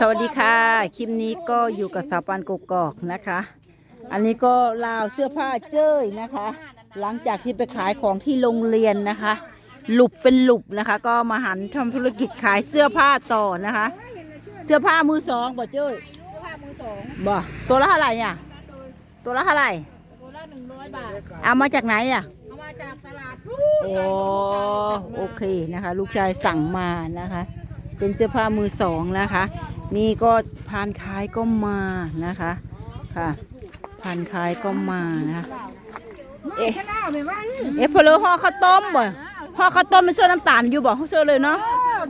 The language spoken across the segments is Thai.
สวัสดีค่ะ คลิปนี้ก็อยู่กับสาวปันกกอกนะคะ อันนี้ก็ลาวเสื้อผ้าเจ้ยนะคะ หลังจากที่ไปขายของที่โรงเรียนนะคะ หลุบเป็นหลุบนะคะ ก็มาหันทำธุรกิจขายเสื้อผ้าต่อนะคะ เสื้อผ้ามือสองบ่เจ้ยผ้ามือสองบ่ตัวละเท่าไหร่เนี่ยตัวละเท่าไหร่ตัวละหนึ่งร้อยบาทเอามาจากไหนอะเอามาจากตลาดโอ้โอเคนะคะ ลูกชายสั่งมานะคะ เป็นเสื้อผ้ามือสองนะคะ นี่ก็พานขายก็มานะคะค่ะพานขายก็มานะเอ๊ะข้าวไม่ว่าเอ๊ะเพลอห่อข้าวต้มบ่ห่อข้าวต้มเป็นเสื้อน้ำตาลอยู่บ่เสื้อเลยเนาะ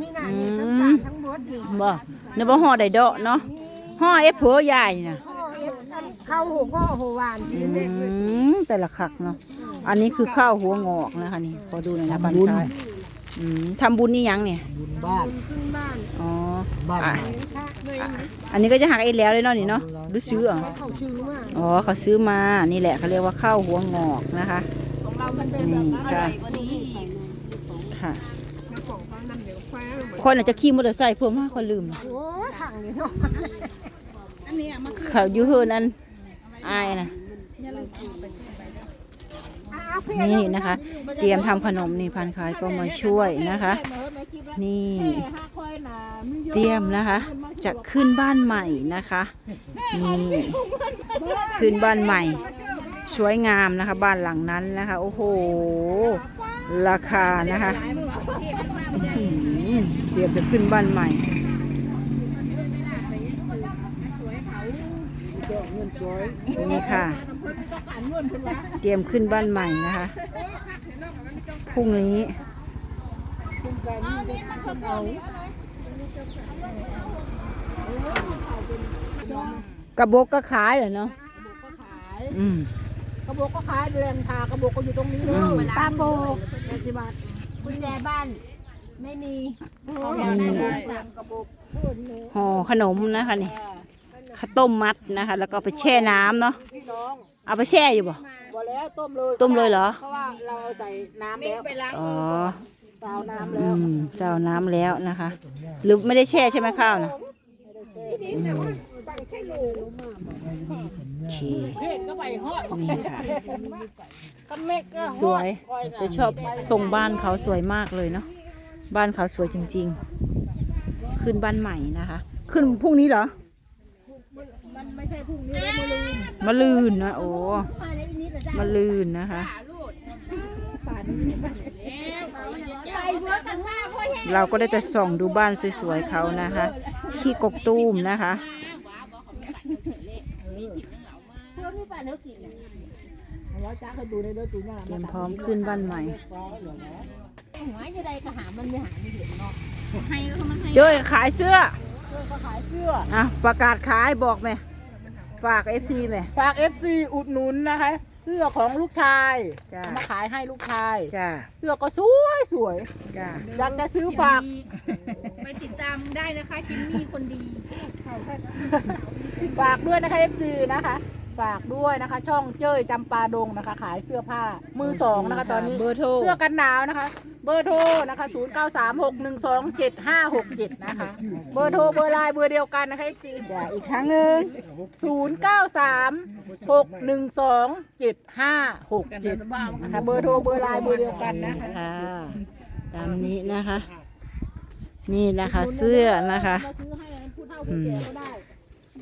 นี่นะนี่น้ำตาลทั้งหมดนี่บ่เนื้อบ่ห่อได้ดอกเนาะห่อเอ๊ะเผลอใหญ่น่ะข้าวหูก็โหหวานอืมแต่ละคักเนาะอันนี้คือข้าวหัวงอกนะคะนี่ขอดูหน่อยนะพานขาย อืมทำบุญนี่ยังเนี่ยบ้านขึ้นบ้านอ๋อ บ้านอะใหม่เลยอะอันนี้ก็จะหักเอ็นแล้วเลยเนาะนี่เนาะรู้ซื้อเหรอเขาชื่อว่าอ๋อเขาซื้อมา นี่แหละเขาเรียกว่าข้าวหัวงอกนะคะ ของเรามันเป็นนี่แบบอร่ค่ะอยกว่านี้อีกค่ะ น้ำของเขาน้ำเหนียวแควเหมือนคนอาจจะขี่มอเตอร์ไซค์เพิ่มมากคนลืม โอ้ถังนี่เนาะอันนี้มันคือเขาอยู่เฮือนั้นอายนะ นี่นะคะ เตรียมทำขนมนี่พันขายก็มาช่วยนะคะ นี่เตรียมนะคะ จะขึ้นบ้านใหม่นะคะนี่ขึ้นบ้านใหม่ สวยงามนะคะ บ้านหลังนั้นนะคะ โอ้โห ราคานะคะเตรียมจะขึ้นบ้านใหม่ นี่ค่ะ เตรียมขึ้นบ้านใหม่นะคะพรุ่งนี้กระบอกก็ขายเหรอเนาะอืมกระบอกก็ขายเดือนทากระบอกก็อยู่ตรงนี้เลยอืมตามโบกแปดสิบบาทคุณยายบ้านไม่มีเขาอยากได้ตามกระบอกห่อขนมนะคะนี่ ข้าวต้มมัดนะคะ แล้วก็เอาไปแช่น้ำเนาะพี่น้องเอาไปแช่อยู่บ่บอแล้วต้มเลยต้มเลยเหรอ เพราะว่าเราใส่น้ำแล้วอ๋อซาวน้ำอืแล้วมเจ้าน้ำแล้วนะคะ หรือไม่ได้แช่ใช่ไหมข้าวนะอืมโอเคเด็กก็ไปฮอดนี่ค่ะก็เม็กก็ฮอดสวยแต่ชอบทรงบ้านเขาสวยมากเลยเนาะบ้านเขาสวยจริง ๆ ขึ้นบ้านใหม่นะคะ ขึ้นพรุ่งนี้เหรอ มันไม่ใช่พรุ่งนี้แล้วมาลืมมาลื่นนะโอ้มาลื่นนะคะไปเมื่อกันว่าพ่อแย่เราก็ได้แต่ส่องดูบ้านสวยๆเขานะคะ ที่กกตูมนะคะ เพื่อนไม่ไปเนื้อกินหัวจ้าเขาดูในเนื้อตูน่าเตรียมพร้อมขึ้นบ้านใหม่ หัวอยู่ใดก็หามันไม่หาไม่เห็นเนาะให้ก็มันให้เจ้ยขายเสื้อ เพื่อนก็ขายเสื้อ อะประกาศขายบอกไหม ฝากเอฟซีไหม ฝาก FC อุดหนุนนะคะ เสื้อของลูกชายจ้าเอามาขายให้ลูกชาย จ้าเสื้อก็สวยสวยจ้าอยากจะซื้อฝาก ไปติดตามได้นะคะจิมมี่คนดี ฝากด้วยนะคะ FC นะคะ ฝากด้วยนะคะ ช่องเจ้ยจำปาดงนะคะ ขายเสื้อผ้ามือสองนะคะ ตอนนี้เบอร์โทร เสื้อกันหนาวนะคะ เบอร์โทรนะคะ 0 9 3 6 1 2 7 5 6 7 นะคะ เบอร์โทรเบอร์ไลน์เบอร์เดียวกันนะคะ FC จ้าอีกครั้งหนึ่ง0 9 3 6 1 2 7 5 6 7นะคะเบอร์โทรเบอร์ไลน์เบอร์เดียวกันนะคะค่ะตามนี้นะคะ นี่นะคะเสื้อนะคะ มาซื้อให้ผู้เฒ่าผู้แก่ก็ได้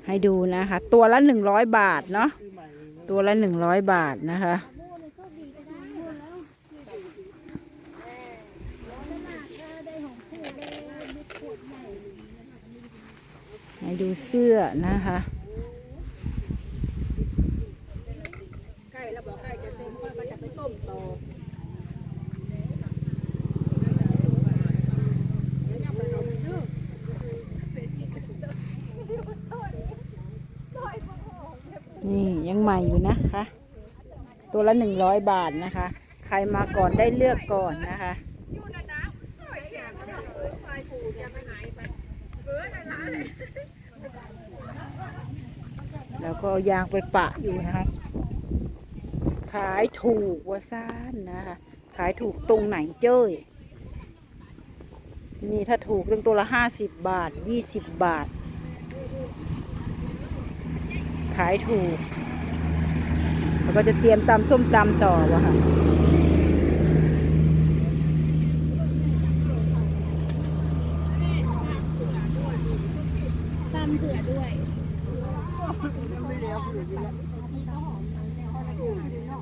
ให้ดูนะคะ ตัวละหนึ่งร้อยบาทเนาะตัวละหนึ่งร้อยบาทนะคะให้ดูเสื้อนะคะ ใกล้แล้วบอกใกล้จะเซ็นว่าก็จะไปต้มต่อเดี๋ยวยังไปเอาไปซื้อ นี่ยังใหม่อยู่นะคะ ตัวละหนึ่งร้อยบาทนะคะ ใครมาก่อนได้เลือกก่อนนะคะแล้วก็ยางไปปะอยู่นะคะขายถูกว่าซ่านนะคะ ขายถูกตรงไหนเจ้ย นี่ถ้าถูกตั้งตัวละห้าสิบบาทยี่สิบบาท ขายถูกเราก็จะเตรียมตำส้มตำต่อวะค่ะตำเผื่อด้วย